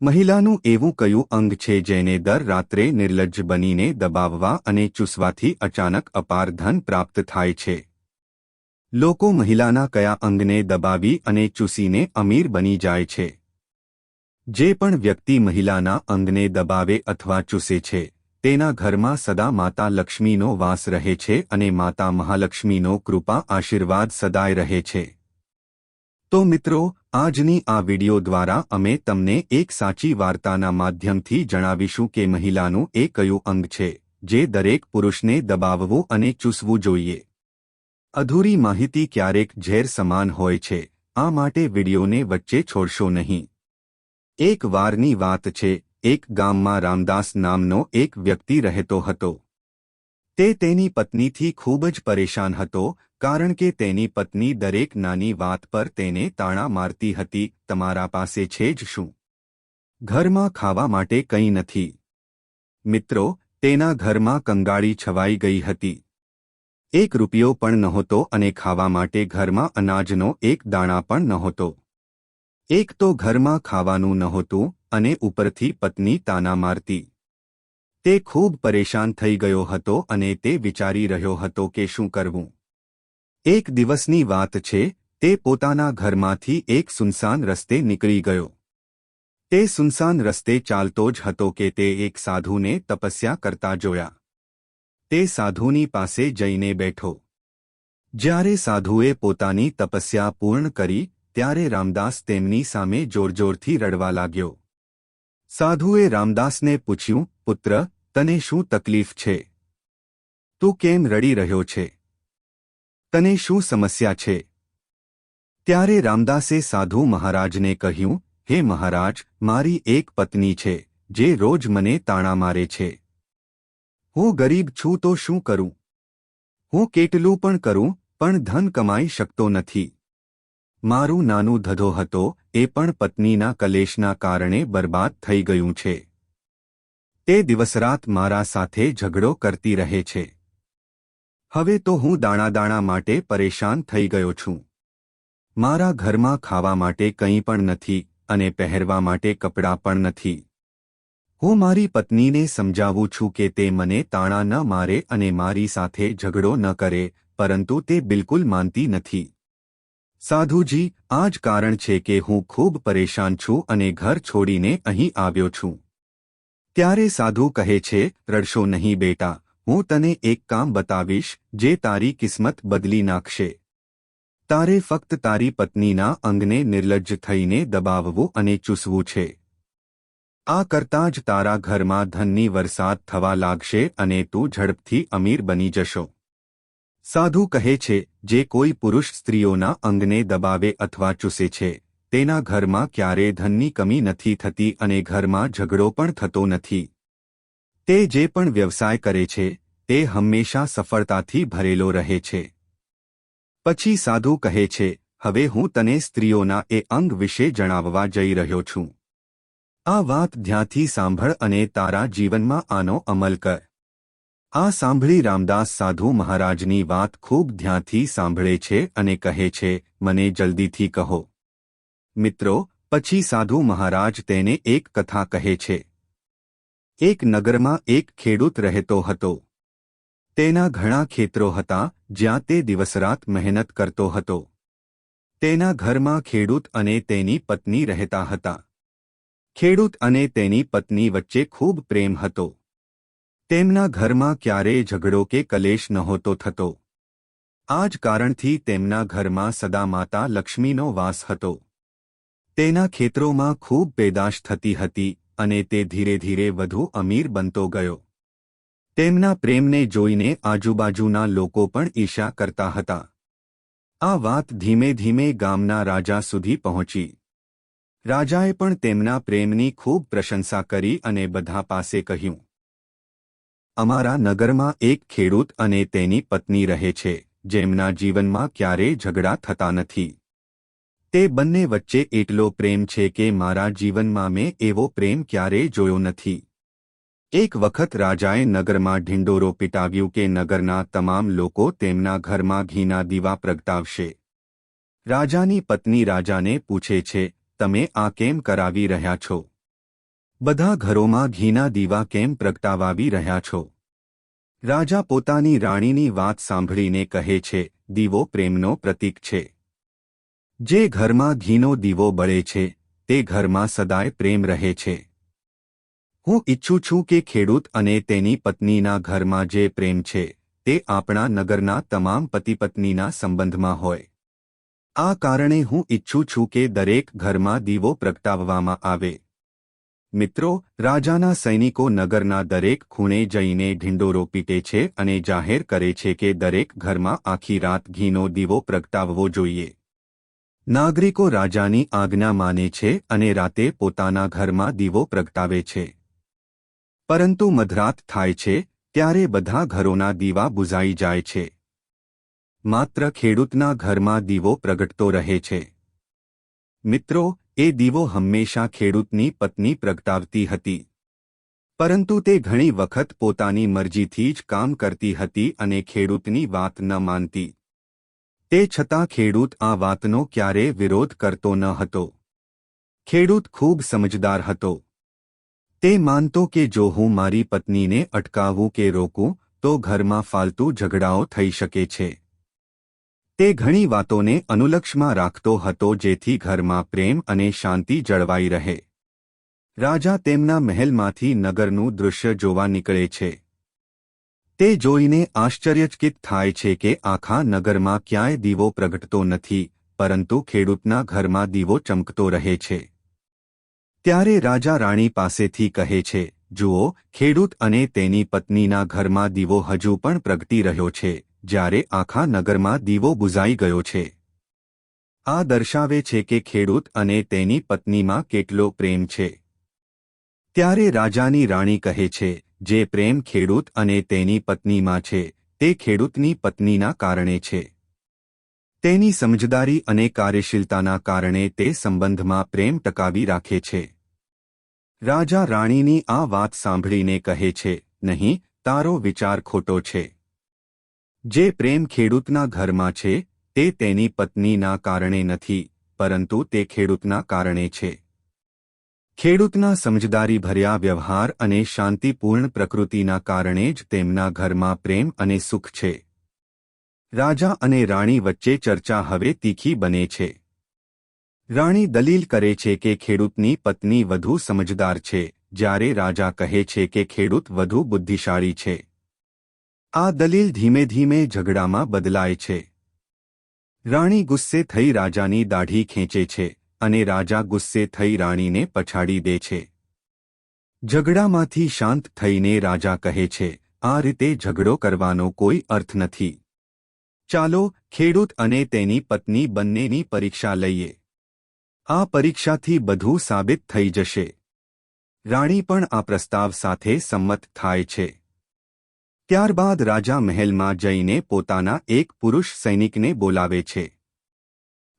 મહિલાનું એવું કયું અંગ છે જેને દર રાત્રે નિર્લજ્જ બનીને દબાવવા અને ચૂસવાથી અચાનક અપાર ધન પ્રાપ્ત થાય છે? લોકો મહિલાના કયા અંગને દબાવી અને ચૂસીને અમીર બની જાય છે? જે પણ વ્યક્તિ મહિલાના અંગને દબાવે અથવા ચૂસે છે, તેના ઘરમાં સદા માતા લક્ષ્મીનો વાસ રહે છે અને માતા મહાલક્ષ્મીનો કૃપા આશીર્વાદ સદાય રહે છે. તો મિત્રો આજની આ વિડિયો દ્વારા અમે તમને એક સાચી વાર્તાના માધ્યમથી જણાવીશું કે મહિલાનું એ કયું અંગ છે, જે દરેક પુરુષને દબાવવું અને ચૂસવું જોઈએ. અધૂરી માહિતી ક્યારેક ઝેર સમાન હોય છે, આ માટે વિડિયોને વચ્ચે છોડશો નહીં. એક વારની વાત છે, એક ગામમાં રામદાસ નામનો એક વ્યક્તિ રહેતો હતો. તે તેની પત્નીથી ખૂબ જ પરેશાન હતો કારણ કે તેની પત્ની દરેક નાની વાત પર તેને તાણા મારતી હતી, તમારા પાસે છે જ શું? ઘરમાં ખાવા માટે કંઈ નથી. મિત્રો, તેના ઘરમાં કંગાળી છવાઈ ગઈ હતી. એક રૂપિયો પણ નહોતો અને ખાવા માટે ઘરમાં અનાજનો એક દાણા પણ નહોતો. એક તો ઘરમાં ખાવાનું નહોતું અને ઉપરથી પત્ની તાના મારતી. તે ખૂબ પરેશાન થઈ ગયો હતો અને તે વિચારી રહ્યો હતો કે શું કરવું? એક દિવસની વાત છે, તે પોતાના ઘરમાંથી એક સુનસાન રસ્તે નીકળી ગયો. તે સુનસાન રસ્તે ચાલતો જ હતો કે તે એક સાધુને તપસ્યા કરતા જોયા. તે સાધુની પાસે જઈને બેઠો. જ્યારે સાધુએ પોતાની તપસ્યા પૂર્ણ કરી, ત્યારે રામદાસ તેમની સામે જોરજોરથી રડવા લાગ્યો. સાધુએ રામદાસને પૂછ્યું, પુત્ર, તને શું તકલીફ છે? તું કેમ રડી રહ્યો છે? તને શું સમસ્યા છે? ત્યારે રામદાસે સાધુ મહારાજને કહ્યું, હે મહારાજ, મારી એક પત્ની છે, જે રોજ મને તાણા મારે છે. હું ગરીબ છું તો શું કરું? હું કેટલું પણ કરું, પણ ધન કમાઈ શકતો નથી. મારું નાનું ધધો હતો, એ પણ પત્નીના કલેશના કારણે બરબાદ થઈ ગયું છે. તે દિવસરાત મારા સાથે ઝઘડો કરતી રહે છે. હવે તો હું દાણા દાણા માટે પરેશાન થઈ ગયો છું. મારા ઘરમાં ખાવા માટે કંઈ પણ નથી અને પહેરવા માટે કપડાં પણ નથી. હું મારી પત્નીને સમજાવું છું કે તે મને તાણા ન મારે અને મારી સાથે ઝઘડો ન કરે, પરંતુ તે બિલકુલ માનતી નથી. સાધુજી, આ જ કારણ છે કે હું ખૂબ પરેશાન છું અને ઘર છોડીને અહીં આવ્યો છું. ત્યારે સાધુ કહે છે, રડશો નહીં બેટા હું તને એક કામ બતાવીશ, જે તારી કિસ્મત બદલી નાખશે. તારે ફક્ત તારી પત્નીના અંગને નિર્લજ્જ થઈને દબાવવું અને ચૂસવું છે. આ કરતાં જ તારા ઘરમાં ધનની વરસાદ થવા લાગશે અને તું ઝડપથી અમીર બની જશો. સાધુ કહે છે, જે કોઈ પુરુષ સ્ત્રીઓના અંગને દબાવે અથવા ચૂસે છે, તેના ઘરમાં ક્યારે ધનની કમી નથી થતી અને ઘરમાં ઝઘડો પણ થતો નથી. તે જે પણ વ્યવસાય કરે છે, તે હંમેશા સફળતાથી ભરેલો રહે છે. પછી સાધુ કહે છે, હવે હું તને સ્ત્રીઓના એ અંગ વિશે જણાવવા જઈ રહ્યો છું. આ વાત ધ્યાનથી સાંભળ અને તારા જીવનમાં આનો અમલ કર. આ સાંભળી રામદાસ સાધુ મહારાજની વાત ખૂબ ધ્યાનથી સાંભળે છે અને કહે છે, મને જલ્દીથી કહો. મિત્રો, પછી સાધુ મહારાજ તેને એક કથા કહે છે. એક નગરમાં એક ખેડૂત રહેતો હતો. તેના ઘણા ખેતરો હતા, જ્યાં તે દિવસરાત મહેનત કરતો હતો. તેના ઘરમાં ખેડૂત અને તેની પત્ની રહેતા હતા. ખેડૂત અને તેની પત્ની વચ્ચે ખૂબ પ્રેમ હતો. તેમના ઘરમાં ક્યારેય ઝઘડો કે કલેશ નહોતો થતો. આ જ કારણથી તેમના ઘરમાં સદા માતા લક્ષ્મીનો વાસ હતો. તેના ખેતરોમાં ખૂબ પેદાશ થતી હતી અને તે ધીરે ધીરે વધુ અમીર બનતો ગયો. તેમના પ્રેમને જોઈને આજુબાજુના લોકો પણ ઈર્ષા કરતા હતા. આ વાત ધીમે ધીમે ગામના રાજા સુધી પહોંચી. રાજાએ પણ તેમના પ્રેમની ખૂબ પ્રશંસા કરી અને બધા પાસે કહ્યું, અમારા નગરમાં એક ખેડૂત અને તેની પત્ની રહે છે, જેમના જીવનમાં ક્યારેય ઝઘડા થતા નથી. તે બંને વચ્ચે એટલો પ્રેમ છે કે મારા જીવનમાં મેં એવો પ્રેમ ક્યારેય જોયો નથી. એક વખત રાજાએ નગરમાં ઢિંડોરો પીટાવ્યું કે નગરના તમામ લોકો તેમના ઘરમાં ઘીના દીવા પ્રગટાવશે. રાજાની પત્ની રાજાને પૂછે છે, તમે આ કેમ કરાવી રહ્યા છો? બધા ઘરોમાં ઘીના દીવા કેમ પ્રગટાવાવી રહ્યા છો? રાજા પોતાની રાણીની વાત સાંભળીને કહે છે, દીવો પ્રેમનો પ્રતીક છે. જે ઘરમાં ઘીનો દીવો બળે છે, તે ઘરમાં સદાય પ્રેમ રહે છે. હું ઈચ્છું છું કે ખેડૂત અને તેની પત્નીના ઘરમાં જે પ્રેમ છે, તે આપણા નગરના તમામ પતિપત્નીના સંબંધમાં હોય. આ કારણે હું ઈચ્છું છું કે દરેક ઘરમાં દીવો પ્રગટાવવામાં આવે. મિત્રો, રાજાના સૈનિકો નગરના દરેક ખૂણે જઈને ઢીંડોરો પીટે છે અને જાહેર કરે છે કે દરેક ઘરમાં આખી રાત ઘીનો દીવો પ્રગટાવવો જોઈએ. નાગરિકો રાજાની આજ્ઞા માને છે અને રાતે પોતાના ઘરમાં દીવો પ્રગટાવે છે. પરંતુ મધરાત થાય છે, ત્યારે બધા ઘરોના દીવા બુઝાઈ જાય છે. માત્ર ખેડૂતના ઘરમાં દીવો પ્રગટતો રહે છે. મિત્રો, એ દીવો હંમેશા ખેડૂતની પત્ની પ્રગટાવતી હતી. પરંતુ તે ઘણી વખત પોતાની મરજીથી જ કામ કરતી હતી અને ખેડૂતની વાત ન માનતી. તે છતાં ખેડૂત આ વાતનો ક્યારે વિરોધ કરતો ન હતો. ખેડૂત ખૂબ સમજદાર હતો. તે માનતો કે જો હું મારી પત્નીને અટકાવું કે રોકું, તો ઘરમાં ફાલતુ ઝઘડાઓ થઈ શકે છે. તે ઘણી વાતોને અનુલક્ષમાં રાખતો હતો જેથી ઘરમાં પ્રેમ અને શાંતિ જળવાઈ રહે. રાજા તેમના મહેલમાંથી નગરનું દૃશ્ય જોવા નીકળે છે. તે જોઈને આશ્ચર્યચકિત થાય છે કે આખા નગરમાં ક્યાંય દીવો પ્રગટતો નથી, પરંતુ ખેડૂતના ઘરમાં દીવો ચમકતો રહે છે. ત્યારે રાજા રાણી પાસેથી કહે છે, જુઓ, ખેડૂત અને તેની પત્નીના ઘરમાં દીવો હજુ પણ પ્રગટી રહ્યો છે, જ્યારે આખા નગરમાં દીવો બુઝાઈ ગયો છે. આ દર્શાવે છે કે ખેડૂત અને તેની પત્નીમાં કેટલો પ્રેમ છે. ત્યારે રાજાની રાણી કહે છે જે પ્રેમ ખેડૂત અને તેની પત્નીમાં છે, તે ખેડૂતની પત્નીના કારણે છે. તેની સમજદારી અને કાર્યશીલતાના કારણે તે સંબંધમાં પ્રેમ ટકાવી રાખે છે. રાજા રાણીની આ વાત સાંભળીને કહે છે, નહીં, તારો વિચાર ખોટો છે. જે પ્રેમ ખેડૂતના ઘરમાં છે, તે તેની પત્નીના કારણે નથી, પરંતુ તે ખેડૂતના કારણે છે. ખેડૂતના સમજદારી ભર્યા વ્યવહાર અને શાંતિપૂર્ણ પ્રકૃતિના કારણે જ તેમના ઘરમાં પ્રેમ અને સુખ છે. રાજા અને રાણી વચ્ચે ચર્ચા હવે તીખી બને છે. રાણી દલીલ કરે છે કે ખેડૂતની પત્ની વધુ સમજદાર છે, જ્યારે રાજા કહે છે કે ખેડૂત વધુ બુદ્ધિશાળી છે. આ દલીલ ધીમે ધીમે ઝઘડામાં બદલાય છે. રાણી ગુસ્સે થઈ રાજાની દાઢી ખેંચે છે. અને રાજા ગુસ્સે થઈ રાણીને પછાડી દે છે. ઝઘડામાંથી શાંત થઈને રાજા કહે છે, આ રીતે ઝઘડો કરવાનો કોઈ અર્થ નથી. ચાલો ખેડૂત અને તેની પત્ની બંનેની પરીક્ષા લઈએ. આ પરીક્ષાથી બધું સાબિત થઈ જશે. રાણી પણ આ પ્રસ્તાવ સાથે સંમત થાય છે. ત્યારબાદ રાજા મહેલમાં જઈને પોતાના એક પુરુષ સૈનિકને બોલાવે છે.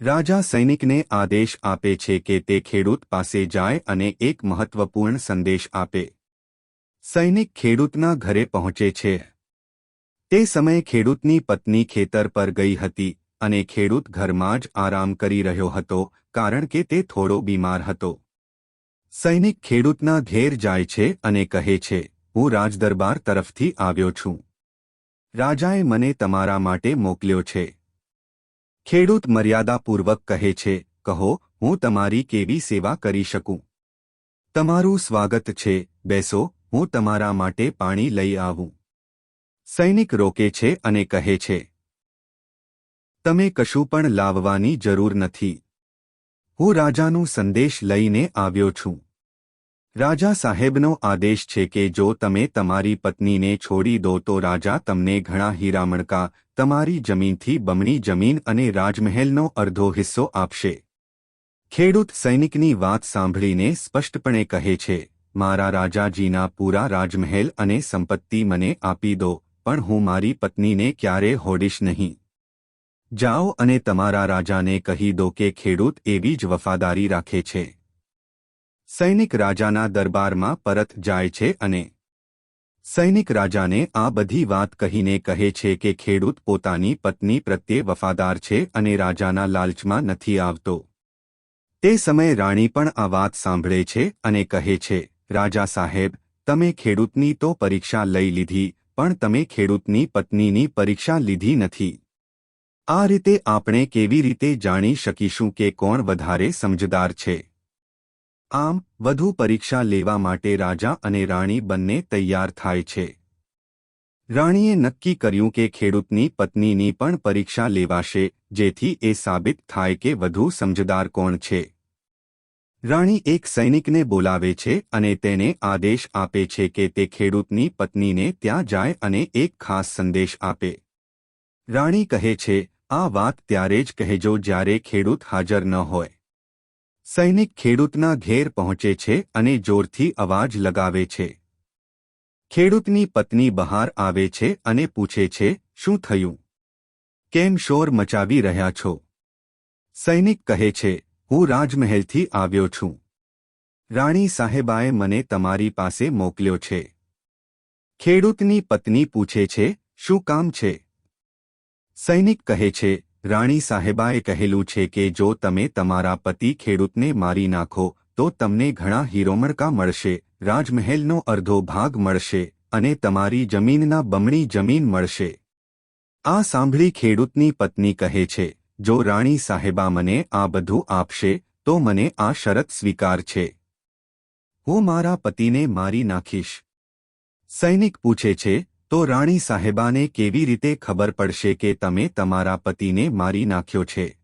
રાજા સૈનિકને આદેશ આપે છે કે તે ખેડૂત પાસે જાય અને એક મહત્વપૂર્ણ સંદેશ આપે. સૈનિક ખેડૂતના ઘરે પહોંચે છે. તે સમયે ખેડૂતની પત્ની ખેતર પર ગઈ હતી અને ખેડૂત ઘરમાં જ આરામ કરી રહ્યો હતો કારણ કે તે થોડો બીમાર હતો. સૈનિક ખેડૂતના ઘેર જાય છે અને કહે છે, હું રાજદરબાર તરફથી આવ્યો છું. રાજાએ મને તમારા માટે મોકલ્યો છે. ખેડૂત મર્યાદાપૂર્વક કહે છે, કહો, હું તમારી કેવી સેવા કરી શકું? તમારું સ્વાગત છે, બેસો, હું તમારા માટે પાણી લઈ આવું. સૈનિક રોકે છે અને કહે છે, તમે કશું પણ લાવવાની જરૂર નથી. હું રાજાનું સંદેશ લઈને આવ્યો છું. રાજા સાહેબનો આદેશ છે કે જો તમે તમારી પત્નીને છોડી દો તો રાજા તમને ઘણા હીરામણકા, તમારી જમીનથી બમણી જમીન અને રાજમહેલનો અર્ધો હિસ્સો આપશે. ખેડૂત સૈનિકની વાત સાંભળીને સ્પષ્ટપણે કહે છે, મારા રાજાજીના પૂરા રાજમહેલ અને સંપત્તિ મને આપી દો, પણ હું મારી પત્નીને ક્યારે હોડીશ નહીં. જાઓ અને તમારા રાજાને કહી દો કે ખેડૂત એવી જ વફાદારી રાખે છે. સૈનિક રાજાના દરબારમાં પરત જાય છે અને સૈનિક રાજાને આ બધી વાત કહીને કહે છે કે ખેડૂત પોતાની પત્ની પ્રત્યે વફાદાર છે અને રાજાના લાલચમાં નથી આવતો. તે સમયે રાણી પણ આ વાત સાંભળે છે અને કહે છે, રાજા સાહેબ, તમે ખેડૂતની તો પરીક્ષા લઈ લીધી, પણ તમે ખેડૂતની પત્નીની પરીક્ષા લીધી નથી. આ રીતે આપણે કેવી રીતે જાણી શકીશું કે કોણ વધારે સમજદાર છે? આમ, વધુ પરીક્ષા લેવા માટે રાજા અને રાણી બંને તૈયાર થાય છે. રાણીએ નક્કી કર્યું કે ખેડૂતની પત્નીની પણ પરીક્ષા લેવાશે, જેથી એ સાબિત થાય કે વધુ સમજદાર કોણ છે. રાણી એક સૈનિકને બોલાવે છે અને તેને આદેશ આપે છે કે તે ખેડૂતની પત્નીને ત્યાં જાય અને એક ખાસ સંદેશ આપે. રાણી કહે છે, આ વાત ત્યારે જ કહેજો જ્યારે ખેડૂત હાજર ન હોય. સૈનિક ખેડૂતના ઘેર પહોંચે છે અને જોરથી અવાજ લગાવે છે. ખેડૂતની પત્ની બહાર આવે છે અને પૂછે છે, શું થયું? કેમ શોર મચાવી રહ્યા છો? સૈનિક કહે છે, હું રાજમહેલથી આવ્યો છું. રાણી સાહેબાએ મને તમારી પાસે મોકલ્યો છે. ખેડૂતની પત્ની પૂછે છે, શું કામ છે? સૈનિક કહે છે રાણી સાહેબાએ કહેલું છે કે જો તમે તમારા પતિ ખેડૂતને મારી નાખો, તો તમને ઘણા હીરોમણકા મળશે, રાજમહેલનો અર્ધો ભાગ મળશે અને તમારી જમીનના બમણી જમીન મળશે. આ સાંભળી ખેડૂતની પત્ની કહે છે, જો રાણી સાહેબા મને આ બધું આપશે, તો મને આ શરત સ્વીકાર છે. હું મારા પતિને મારી નાખીશ. સૈનિક પૂછે છે તો રાણી સાહેબાને કેવી રીતે ખબર પડશે કે તમે તમારા પતિને મારી નાખ્યો છે?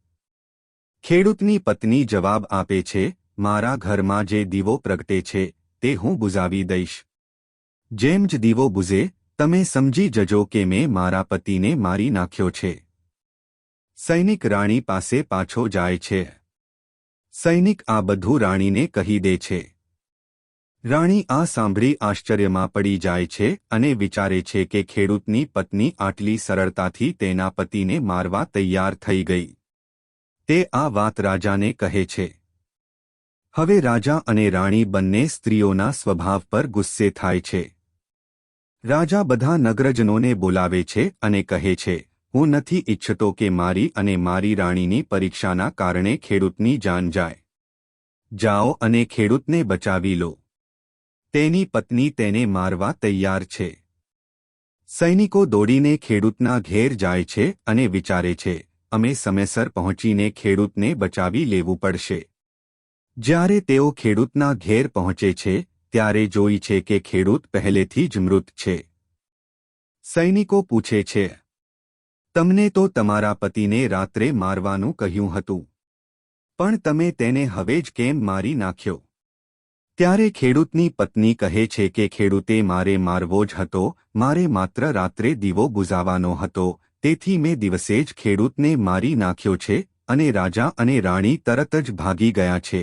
ખેડૂતની પત્ની જવાબ આપે છે, મારા ઘરમાં જે દીવો પ્રગટે છે, તે હું બુઝાવી દઈશ. જેમ જ દીવો બુઝે, તમે સમજી જજો કે મેં મારા પતિને મારી નાખ્યો છે. સૈનિક રાણી પાસે પાછો જાય છે. સૈનિક આ બધું રાણીને કહી દે છે. રાણી આ સાંભળી આશ્ચર્યમાં પડી જાય છે અને વિચારે છે કે ખેડૂતની પત્ની આટલી સરળતાથી તેના પતિને મારવા તૈયાર થઈ ગઈ. તે આ વાત રાજાને કહે છે. હવે રાજા અને રાણી બંને સ્ત્રીઓના સ્વભાવ પર ગુસ્સે થાય છે. રાજા બધા નગરજનોને બોલાવે છે અને કહે છે, હું નથી ઇચ્છતો કે મારી અને મારી રાણીની પરીક્ષાના કારણે ખેડૂતની જાન જાય. જાઓ અને ખેડૂતને બચાવી લો. તેની પત્ની તેને મારવા તૈયાર છે. સૈનિકો દોડીને ખેડૂતના ઘેર જાય છે અને વિચારે છે, અમે સમયસર પહોંચીને ખેડૂતને બચાવી લેવું પડશે. જ્યારે તેઓ ખેડૂતના ઘેર પહોંચે છે, ત્યારે જોઈ છે કે ખેડૂત પહેલેથી જ મૃત છે. સૈનિકો પૂછે છે, તમને તો તમારા પતિને રાત્રે મારવાનું કહ્યું હતું, પણ તમે તેને હવે જ કેમ મારી નાખ્યો? ત્યારે ખેડૂતની પત્ની કહે છે કે ખેડૂતે મારે મારવો જ હતો, મારે માત્ર રાત્રે દીવો બુઝાવવાનો હતો, તેથી મેં દિવસે જ ખેડૂતને મારી નાખ્યો છે અને રાજા અને રાણી તરત જ ભાગી ગયા છે.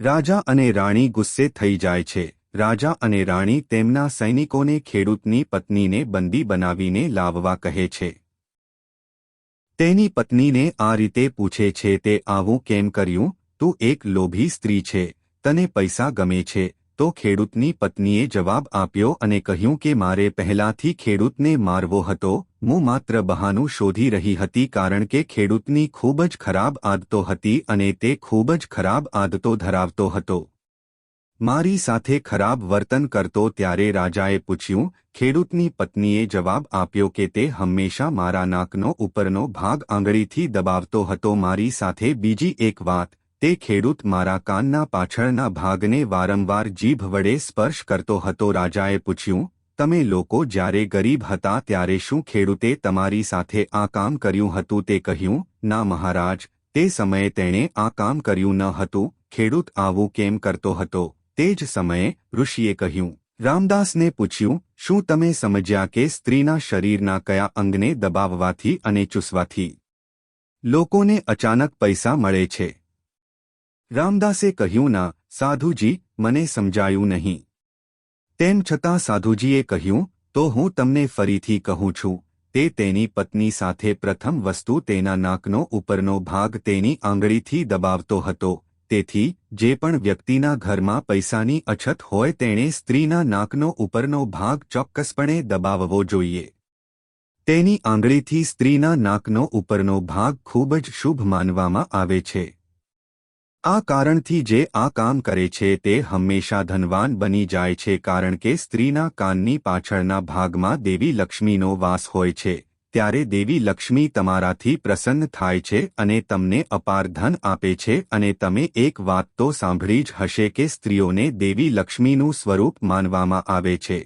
રાજા અને રાણી ગુસ્સે થઈ જાય છે. રાજા અને રાણી તેમના સૈનિકોને ખેડૂતની પત્નીને બંદી બનાવીને લાવવા કહે છે. તેની પત્નીને આ રીતે પૂછે છે, તે આવું કેમ કર્યું? તું એક લોભી સ્ત્રી છે. તને પૈસા ગમે છે, તો ખેડૂતની પત્નીએ જવાબ આપ્યો અને કહ્યું કે મારે પહેલાથી ખેડૂતને મારવો હતો, હું માત્ર બહાનું શોધી રહી હતી કારણ કે ખેડૂતની ખૂબ જ ખરાબ આદતો હતી અને તે ખૂબ જ ખરાબ આદતો ધરાવતો હતો. મારી સાથે ખરાબ વર્તન કરતો ત્યારે રાજાએ પૂછ્યું, ખેડૂતની પત્નીએ જવાબ આપ્યો કે તે હંમેશા મારા નાકનો ઉપરનો ભાગ આંગળીથી દબાવતો હતો. મારી સાથે બીજી એક વાત તે ખેડૂત મારા કાનના પાછળના ભાગને વારંવાર જીભ વડે સ્પર્શ કરતો હતો. રાજાએ પૂછ્યું, તમે લોકો જ્યારે ગરીબ હતા ત્યારે શું ખેડૂતે તમારી સાથે આ કામ કર્યું હતું? તે કહ્યું, ના મહારાજ, તે સમયે તેણે આ કામ કર્યું ન હતું. ખેડૂત આવું કેમ કરતો હતો? તે જ સમયે ઋષિએ કહ્યું, રામદાસને પૂછ્યું, શું તમે સમજ્યા કે સ્ત્રીના શરીરના કયા અંગને દબાવવાથી અને ચૂસવાથી લોકોને અચાનક પૈસા મળે છે? રામદાસે કહ્યું, ના, સાધુજી, મને સમજાયું નહીં. તેમ છતાં સાધુજીએ કહ્યું, તો હું તમને ફરીથી કહું છું, તે તેની પત્ની સાથે પ્રથમ વસ્તુ તેના નાકનો ઉપરનો ભાગ તેની આંગળીથી દબાવતો હતો, તેથી જે પણ વ્યક્તિના ઘરમાં પૈસાની અછત હોય તેણે સ્ત્રીના નાકનો ઉપરનો ભાગ ચોક્કસપણે દબાવવો જોઈએ. તેની આંગળીથી સ્ત્રીના નાકનો ઉપરનો ભાગ ખૂબ જ શુભ માનવામાં આવે છે. આ કારણથી જે આ કામ કરે છે તે હંમેશા ધનવાન બની જાય છે કારણ કે સ્ત્રીના કાનની પાછળના ભાગમાં દેવી લક્ષ્મીનો વાસ હોય છે. ત્યારે દેવી લક્ષ્મી તમારાથી પ્રસન્ન થાય છે અને તમને અપાર ધન આપે છે અને તમે એક વાત તો સાંભળી જ હશે કે સ્ત્રીઓને દેવી લક્ષ્મીનું સ્વરૂપ માનવામાં આવે છે.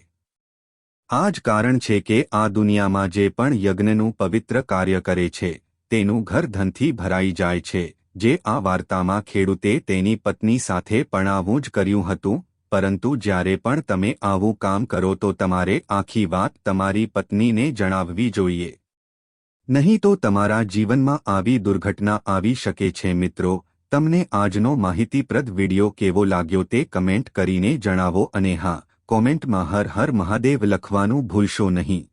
આ જ કારણ છે કે આ દુનિયામાં જે પણ યજ્ઞનું પવિત્ર કાર્ય કરે છે, તેનું ઘર ધનથી ભરાઈ જાય છે. જે આ વાર્તામાં ખેડૂતે તેની પત્ની સાથે પણાવવું જ કર્યું હતું, પરંતુ જ્યારે પણ તમે આવું કામ કરો તો તમારે આખી વાત તમારી પત્નીને જણાવવી જોઈએ. નહીં તો તમારા જીવનમાં આવી દુર્ઘટના આવી શકે છે મિત્રો, તમને આજનો માહિતીપ્રદ વિડિયો કેવો લાગ્યો તે કમેન્ટ કરીને જણાવો અને હા, કોમેન્ટમાં હર હર મહાદેવ લખવાનું ભૂલશો નહીં.